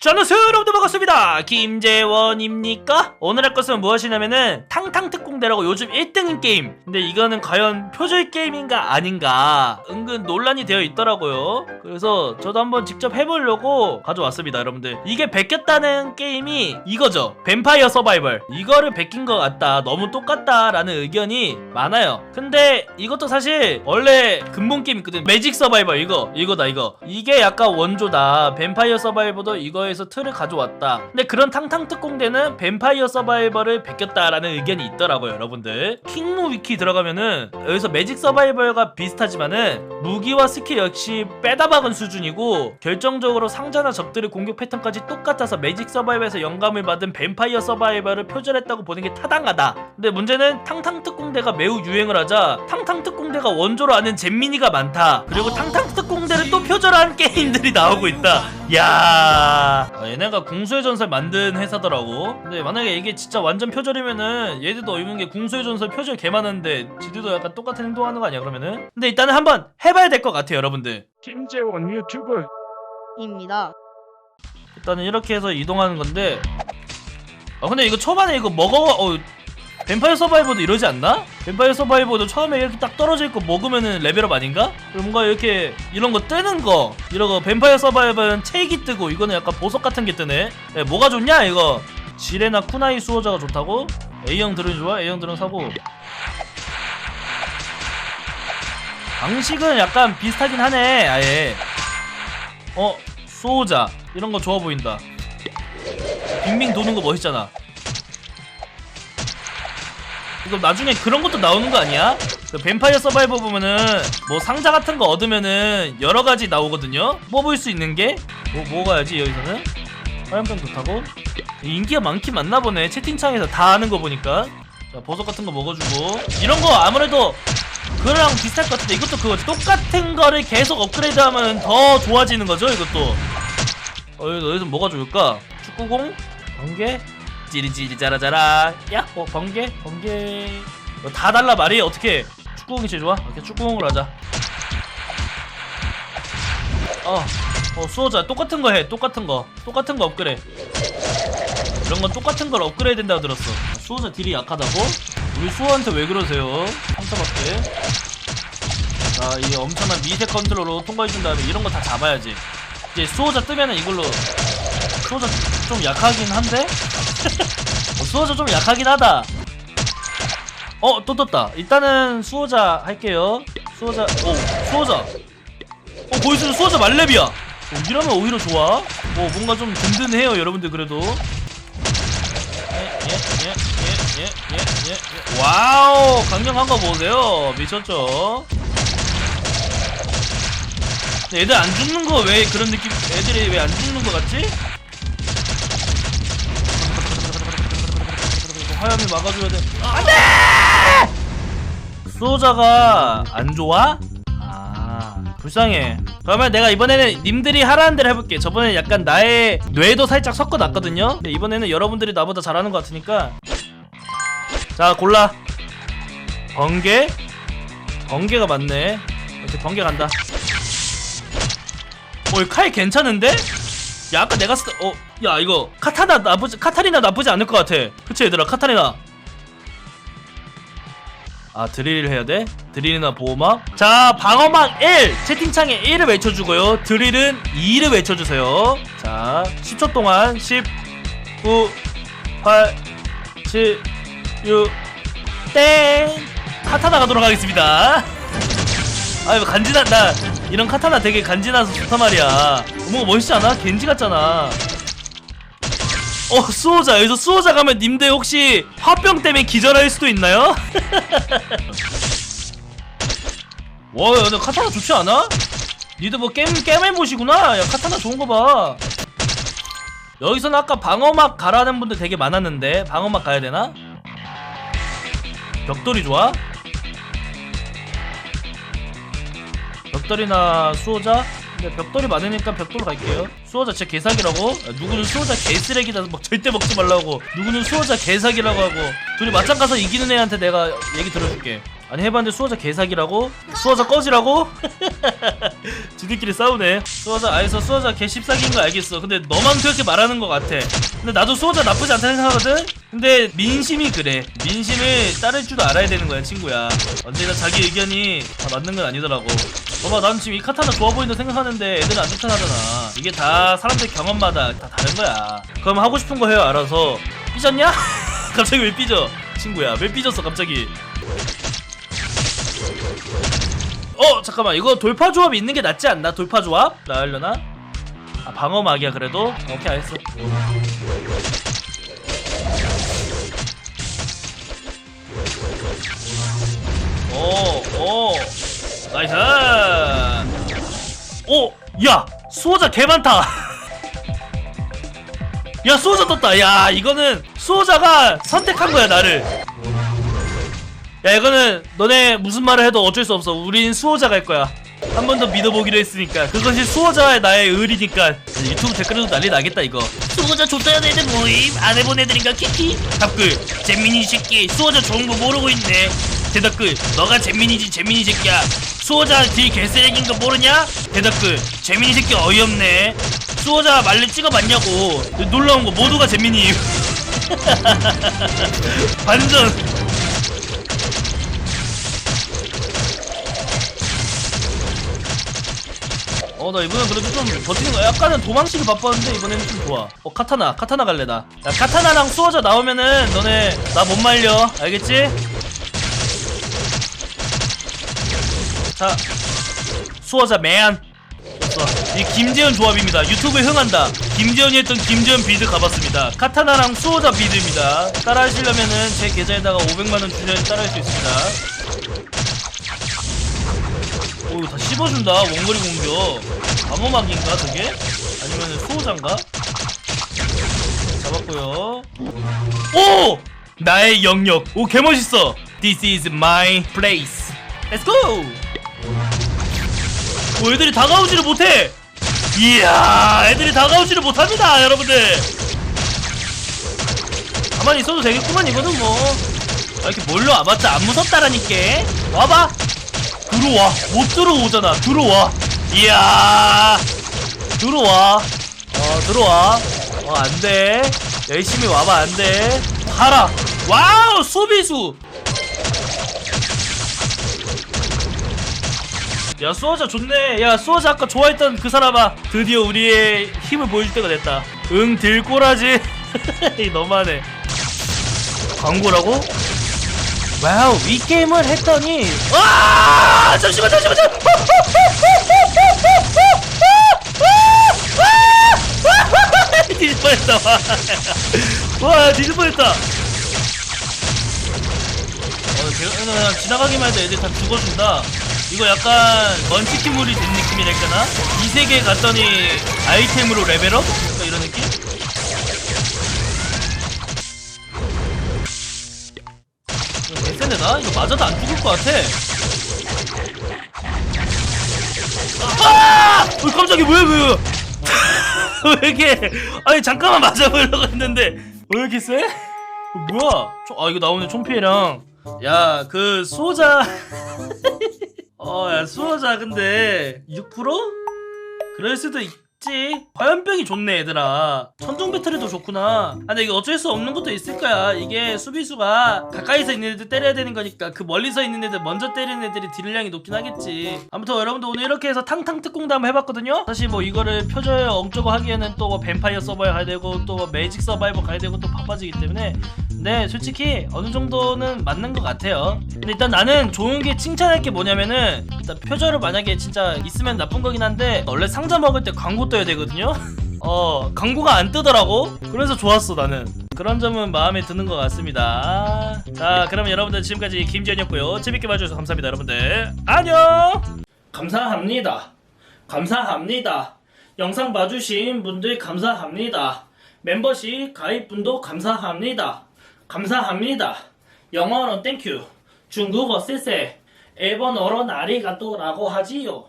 저는 여러분들 반갑습니다. 김재원입니까? 오늘 할 것은 무엇이냐면은 탕탕특공대라고 요즘 1등인 게임. 근데 이거는 과연 표절 게임인가 아닌가? 은근 논란이 되어 있더라고요. 그래서 저도 한번 직접 해보려고 가져왔습니다 여러분들. 이게 베꼈다는 게임이 이거죠. 뱀파이어 서바이벌 이거를 베낀 것 같다. 너무 똑같다 라는 의견이 많아요. 근데 이것도 사실 원래 근본 게임 있거든. 매직 서바이벌 이거. 이거다 이거. 이게 약간 원조다. 뱀파이어 서바이벌도 이거 에서 틀을 가져왔다. 근데 그런 탕탕 특공대는 뱀파이어 서바이벌을 베꼈다라는 의견이 있더라고요 여러분들. 킹무 위키 들어가면은 여기서 매직 서바이벌과 비슷하지만은 무기와 스킬 역시 빼다 박은 수준이고 결정적으로 상자나 적들의 공격 패턴까지 똑같아서 매직 서바이벌에서 영감을 받은 뱀파이어 서바이벌을 표절했다고 보는 게 타당하다. 근데 문제는 탕탕 특공대가 매우 유행을 하자 탕탕 특공대가 원조로 아는 잼민이가 많다. 그리고 탕탕 특공대를 또 표절한 게임들이 나오고 있다 야. 아, 얘네가 궁수의 전설 만든 회사더라고. 근데 만약에 이게 진짜 완전 표절이면은 얘들도 입은 게 궁수의 전설 표절 개 많은데 지들도 약간 똑같은 행동하는 거 아니야 그러면은? 근데 일단은 한번 해봐야 될 것 같아요 여러분들. 김재원 유튜브. 입니다. 일단은 이렇게 해서 이동하는 건데. 아 근데 이거 초반에 이거 먹어 어 뱀파이어 서바이버도 이러지 않나? 뱀파이어 서바이버도 처음에 이렇게 딱 떨어져 있고 먹으면은 레벨업 아닌가? 뭔가 이렇게 이런 거 뜨는 거거 뱀파이어 서바이버는 체익이 뜨고 이거는 약간 보석 같은 게 뜨네 야, 뭐가 좋냐 이거 지레나 쿠나이 수호자가 좋다고? A형 드론 좋아? A형 드론 사고 방식은 약간 비슷하긴 하네 아예 어 수호자 이런 거 좋아 보인다 빙빙 도는 거 멋있잖아 이거 나중에 그런 것도 나오는 거 아니야? 그 뱀파이어 서바이버 보면은 뭐 상자 같은 거 얻으면은 여러 가지 나오거든요. 뽑을 수 있는 게 뭐 뭐가야지 여기서는 화염병 좋다고 인기가 많긴 많나 보네. 채팅창에서 다 하는 거 보니까 자 버섯 같은 거 먹어주고 이런 거 아무래도 그거랑 비슷할 것 같은데 이것도 그거지. 똑같은 거를 계속 업그레이드하면 더 좋아지는 거죠. 이것도 어 여기 여기서 뭐가 좋을까? 축구공 번개 찌리찌리 자라자라. 야호 번개? 번개. 다 달라 말이? 어떻게 축구공이 제일 좋아? 오케이 축구공으로 하자. 어, 어 수호자 똑같은 거 해 똑같은 거. 똑같은 거 업그레이드. 이런 건 똑같은 걸 업그레이드 된다고 들었어. 수호자 딜이 약하다고? 우리 수호한테 왜 그러세요? 상처받게 자이 엄청난 미세 컨트롤로 통과해준 다음에 이런 거 다 잡아야지. 이제 수호자 뜨면은 이걸로 수호자 좀 약하긴 한데? 어, 수호자 좀 약하긴 하다. 어, 또 떴다. 일단은 수호자 할게요. 수호자, 오, 수호자. 어, 보이스는 수호자 말렙이야. 어, 이러면 오히려 좋아. 어, 뭔가 좀 든든해요, 여러분들 그래도. 예, 예, 예, 예, 예, 예, 예. 와우, 강력한 거 보세요. 미쳤죠? 애들 안 죽는 거 왜 그런 느낌? 애들이 왜 안 죽는 거 같지? 화염이 막아줘야 돼. 안 돼! 수호자가 안 좋아? 아 불쌍해. 그러면 내가 이번에는 님들이 하라는 대로 해볼게. 저번에 약간 나의 뇌도 살짝 섞어놨거든요. 근데 이번에는 여러분들이 나보다 잘하는 것 같으니까. 자 골라. 번개. 번개가 맞네. 이렇게 번개 간다. 어, 이칼 괜찮은데? 야 아까 내가 쓰... 어... 야 이거 카타나 나쁘지... 카타리나 나쁘지 않을 것 같아. 그치 얘들아 카타리나. 아 드릴을 해야 돼? 드릴이나 보호막? 자 방어막 1 채팅창에 1을 외쳐주고요. 드릴은 2를 외쳐주세요. 자 10초 동안 10 9 8 7 6 땡! 카타나 가도록 하겠습니다. 아이 간지나 나 이런 카타나 되게 간지나서 좋단 말이야 뭔가 멋있지 않아? 겐지 같잖아 어 수호자 여기서 수호자 가면 님들 혹시 화병 때문에 기절할 수도 있나요? 와 야, 근데 카타나 좋지 않아? 니들 뭐 게임 게임 해 보시구나 야 카타나 좋은 거봐 여기서는 아까 방어막 가라는 분들 되게 많았는데 방어막 가야 되나? 벽돌이 좋아? 벽돌이나 수호자? 근데 벽돌이 많으니까 벽돌 갈게요. 수호자 진짜 개사기라고? 야, 누구는 수호자 개쓰레기다 막 절대 먹지 말라고. 누구는 수호자 개사기라고 하고. 둘이 맞짱 가서 이기는 애한테 내가 얘기 들어줄게. 아니 해봤는데 수호자 개사기라고? 수호자 꺼지라고? 지들끼리 싸우네 수호자 아에서 수호자 개 씹사기인 거 알겠어 근데 너만 그렇게 말하는 거 같아 근데 나도 수호자 나쁘지 않다는 생각하거든? 근데 민심이 그래 민심을 따를 줄도 알아야 되는 거야 친구야 언제나 자기 의견이 다 맞는 건 아니더라고 봐봐 난 지금 이 카타나 좋아 보인다 생각하는데 애들은 안 추천하잖아. 이게 다 사람들 경험마다 다 다른 거야. 그럼 하고 싶은 거 해요 알아서. 삐졌냐? 갑자기 왜 삐져? 친구야 왜 삐졌어 갑자기? 어 잠깐만. 이거 돌파 조합이 있는 게 낫지 않나? 돌파 조합? 나으려나? 아 방어막이야 그래도? 오케이 알겠어. 오오 나이스. 오 야 수호자 개 많다. 야 수호자 떴다. 야 이거는 수호자가 선택한 거야 나를. 야 이거는 너네 무슨 말을 해도 어쩔 수 없어. 우린 수호자 갈 거야. 한 번 더 믿어보기로 했으니까. 그것이 수호자의 나의 의리니까. 유튜브 댓글에도 난리 나겠다 이거. 수호자 좋다는 애들 모임. 안 애들인가 키키? 답글. 잼민이 새끼 수호자 좋은 거 모르고 있네 대답글 너가 잼민이지 잼민이 새끼야. 수호자 딜 개쓰레기인 거 모르냐? 대답글 잼민이 새끼 어이없네. 수호자 말레 찍어봤냐고. 놀라운 거 모두가 잼민이. 반전. 어 나 이번엔 그래도 좀 버티는 거 약간은 도망치기 바빴는데 이번에는 좀 좋아. 어 카타나 카타나 갈래 나야 카타나랑 수호자 나오면은 너네 나 못 말려. 알겠지? 자 수호자 매안 좋았어 이 김재현 조합입니다. 유튜브에 흥한다. 김재현이 했던 김재현 빌드 가봤습니다. 카타나랑 수호자 빌드입니다. 따라 하시려면은 제 계좌에다가 500만원 주셔야 따라 할 수 있습니다. 오 이거 다 씹어준다. 원거리 공격. 암호막인가 저게? 아니면 수호자인가? 잡았고요. 오! 나의 영역. 오 개멋있어. This is my place. Let's go! 오 애들이 다가오지를 못해. 이야 애들이 다가오지를 못합니다 여러분들. 가만히 있어도 되겠구만 이거는 뭐. 아, 이렇게 몰려 와봤자 안 무섭다라니까. 와봐. 들어와. 못 들어오잖아. 들어와. 이야. 들어와. 어 들어와. 어 안 돼. 열심히 와봐 안 돼. 가라. 와우 소비수 야 수호자 좋네. 야 수호자 아까 좋아했던 그 사람아. 드디어 우리의 힘을 보여줄 때가 됐다. 응 들꼬라지. 너무하네. 광고라고? 와우 이 게임을 했더니. 와 잠시만 잠시만 잠시만. 뻔했다 와, 뻔했다. 어 걔- 그냥 지나가기만 해도 애들 다 죽어준다 이거 약간 먼치킨물이 된 느낌이랄까나 이 세계 갔더니 아이템으로 레벨업? 약간 이런 느낌? 이거 개센데 나? 이거 맞아도 안 죽을 것 같아 아! 어, 깜짝이야 왜 왜? 왜 이렇게 아니 잠깐만 맞아보려고 했는데 왜 이렇게 세? 어, 뭐야? 총- 아 이거 나오네 총피해랑 야 그 수호자 어 야 수호자 근데 6%? 그럴 수도 있 지. 화염병이 좋네 얘들아. 천둥 배터리도 좋구나. 아 근데 이게 어쩔 수 없는 것도 있을 거야. 이게 수비수가 가까이서 있는 애들 때려야 되는 거니까 그 멀리서 있는 애들 먼저 때리는 애들이 딜량이 높긴 하겠지. 아무튼 여러분들 오늘 이렇게 해서 탕탕 특공도 한번 해봤거든요. 사실 뭐 이거를 표절 엉쩌고 하기에는 또 뭐 뱀파이어 서버에 가야 되고 또 뭐 매직 서바이버 가야 되고 또 바빠지기 때문에. 근데 솔직히 어느 정도는 맞는 것 같아요. 근데 일단 나는 좋은 게 칭찬할 게 뭐냐면은 일단 표절을 만약에 진짜 있으면 나쁜 거긴 한데 원래 상자 먹을 때 광고 떠야 되거든요. 어 광고가 안 뜨더라고. 그래서 좋았어 나는. 그런 점은 마음에 드는 것 같습니다. 자 그러면 여러분들 지금까지 김지현이었고요. 재밌게 봐주셔서 감사합니다 여러분들. 안녕. 감사합니다. 감사합니다. 영상 봐주신 분들 감사합니다. 멤버십 가입분도 감사합니다. 감사합니다. 영어로 땡큐. 중국어 쎄쎄. 일본어로 나리가또라고 하지요.